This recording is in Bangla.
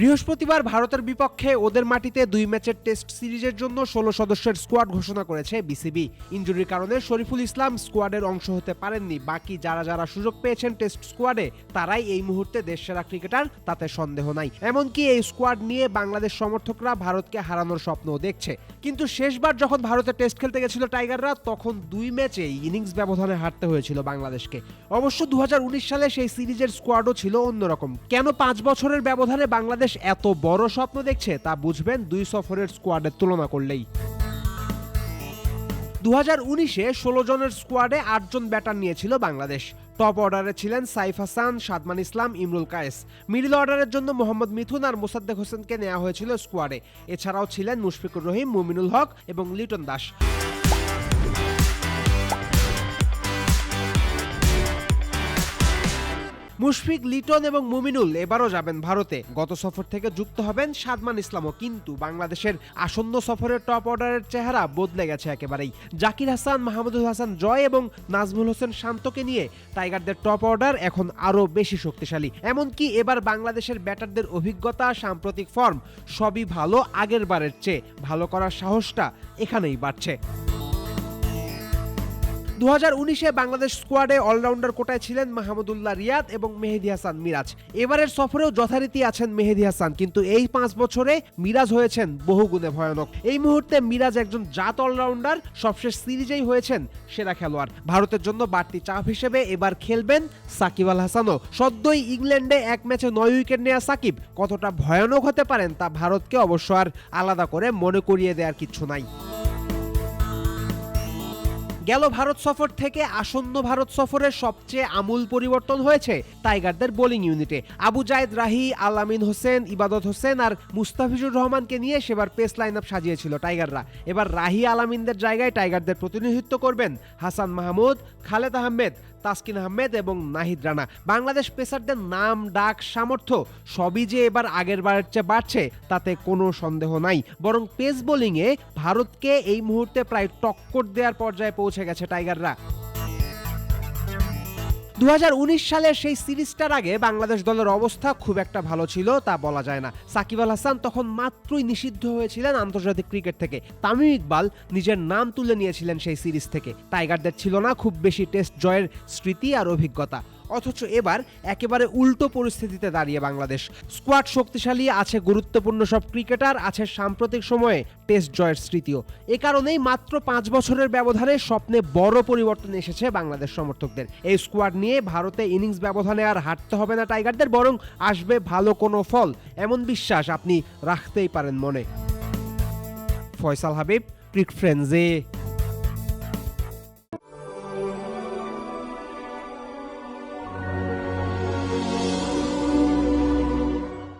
বৃহস্পতিবার ভারতের বিপক্ষে ওদের মাটিতে দুই ম্যাচের টেস্ট সিরিজের জন্য ষোলো সদস্যের স্কোয়াড ঘোষণা করেছে বিসিবি। ইঞ্জুরির কারণে শরীফুল ইসলাম স্কোয়াডের অংশ হতে পারেননি। বাকি যারা যারা সুযোগ পেয়েছেন টেস্ট স্কোয়াডে, তারাই এই মুহূর্তে দেশসেরা ক্রিকেটার, তাতে সন্দেহ নাই। এমনকি এই স্কোয়াড নিয়ে বাংলাদেশ সমর্থকরা ভারতকে হারানোর স্বপ্নও দেখছে। কিন্তু শেষবার যখন ভারতে টেস্ট খেলতে গেছিল টাইগাররা, তখন দুই ম্যাচে ইনিংস ব্যবধানে হারতে হয়েছিল বাংলাদেশকে। অবশ্য দু হাজার উনিশ সালে সেই সিরিজের স্কোয়াডও ছিল অন্যরকম। কেন পাঁচ বছরের ব্যবধানে বাংলাদেশ এত বড় স্বপ্ন দেখছে তা বুঝবেন দুই সফরের স্কোয়াডের তুলনা করলেই। দু হাজার উনিশে ষোলো জনের স্কোয়াডে আটজন ব্যাটার নিয়েছিল বাংলাদেশ। টপ অর্ডারে ছিলেন সাইফ হাসান, সাদমান ইসলাম, ইমরুল কায়েস। মিডল অর্ডারের জন্য মোহাম্মদ মিথুন আর মোসাদ্দেক হোসেনকে নেওয়া হয়েছিল স্কোয়াডে। এছাড়াও ছিলেন মুশফিকুর রহিম, মুমিনুল হক এবং লিটন দাস। মুশফিক, লিটন এবং মুমিনুল এবারও যাবেন ভারতে। গত সফর থেকে যুক্ত হবেন সাদমান ইসলামও, কিন্তু বাংলাদেশের আসন্ন সফরের টপ অর্ডারের চেহারা বদলে গেছে একেবারেই। জাকির হাসান, মাহমুদুল হাসান জয় এবং নাজমুল হোসেন শান্তকে নিয়ে টাইগারদের টপ অর্ডার এখন আরও বেশি শক্তিশালী। এমনকি এবার বাংলাদেশের ব্যাটারদের অভিজ্ঞতা, সাম্প্রতিক ফর্ম সবই ভালো, আগের বারের চেয়ে ভালো করার সাহসটা এখানেই বাড়ছে। দু বাংলাদেশ স্কোয়াডে অলরাউন্ডার কোটায় ছিলেন মাহমুদুল্লাহ রিয়াদ এবং মেহেদি হাসান মিরাজ। এবারের সফরেও যথারীতি আছেন মেহেদি হাসান, কিন্তু এই পাঁচ বছরে মিরাজ হয়েছেন বহুগুণে ভয়ানক। এই মুহূর্তে মিরাজ একজন জাত অলরাউন্ডার, সবশেষ সিরিজেই হয়েছেন সেরা খেলোয়াড়। ভারতের জন্য বাড়তি চাপ হিসেবে এবার খেলবেন সাকিব আল হাসানও। সদ্যই ইংল্যান্ডে এক ম্যাচে নয় উইকেট নেওয়া সাকিব, কতটা ভয়ানক হতে পারেন তা ভারতকে অবশ্য আর আলাদা করে মনে করিয়ে দেওয়ার কিচ্ছু নাই। গেল ভারত সফর থেকে আসন্ন ভারত সফরের সবচেয়ে আমূল পরিবর্তন হয়েছে টাইগারদের বোলিং ইউনিটে। আবু জায়েদ রাহি, আলামিন হোসেন, ইবাদত হোসেন আর মুস্তাফিজুর রহমানকে নিয়ে সেবার পেস লাইন আপ সাজিয়েছিল টাইগাররা। এবার রাহি, আলামিনদের জায়গায় টাইগারদের প্রতিনিধিত্ব করবেন হাসান মাহমুদ, খালেদ আহমেদ, তাসকিন আহমেদ এবং নাহিদ রানা। বাংলাদেশ পেসারদের নাম, ডাক, সামর্থ্য সবই যে এবার আগের বারের চেয়ে বাড়ছে, তাতে কোনো সন্দেহ নাই। বরং পেস বোলিংয়ে ভারতকে এই মুহূর্তে প্রায় টক্কর দেওয়ার পর্যায়ে পৌঁছে গেছে টাইগাররা। দু সালের সেই সিরিজটার আগে বাংলাদেশ দলের অবস্থা খুব একটা ভালো ছিল, তা বলা যায় না। সাকিব আল হাসান তখন মাত্রই নিষিদ্ধ হয়েছিলেন আন্তর্জাতিক ক্রিকেট থেকে। তামিম ইকবাল নিজের নাম তুলে নিয়েছিলেন সেই সিরিজ থেকে। টাইগারদের ছিল না খুব বেশি টেস্ট জয়ের স্মৃতি আর অভিজ্ঞতা। অথচ এবার একেবারে উল্টো পরিস্থিতিতে দাঁড়িয়ে বাংলাদেশ। স্কোয়াড শক্তিশালী, আছে গুরুত্বপূর্ণ সব ক্রিকেটার, আছে সাম্প্রতিক সময়ে টেস্ট জয়ের স্মৃতিও। এ কারণেই মাত্র পাঁচ বছরের ব্যবধানে স্বপ্নে বড় পরিবর্তন এসেছে বাংলাদেশ সমর্থকদের। এই স্কোয়াড নিয়ে ভারতে ইনিংস ব্যবধানে আর হাঁটতে হবে না টাইগারদের, বরং আসবে ভালো কোনো ফল, এমন বিশ্বাস আপনি রাখতেই পারেন মনে। ফয়সাল হাবিব, ক্রিক ফ্রেন্ডসে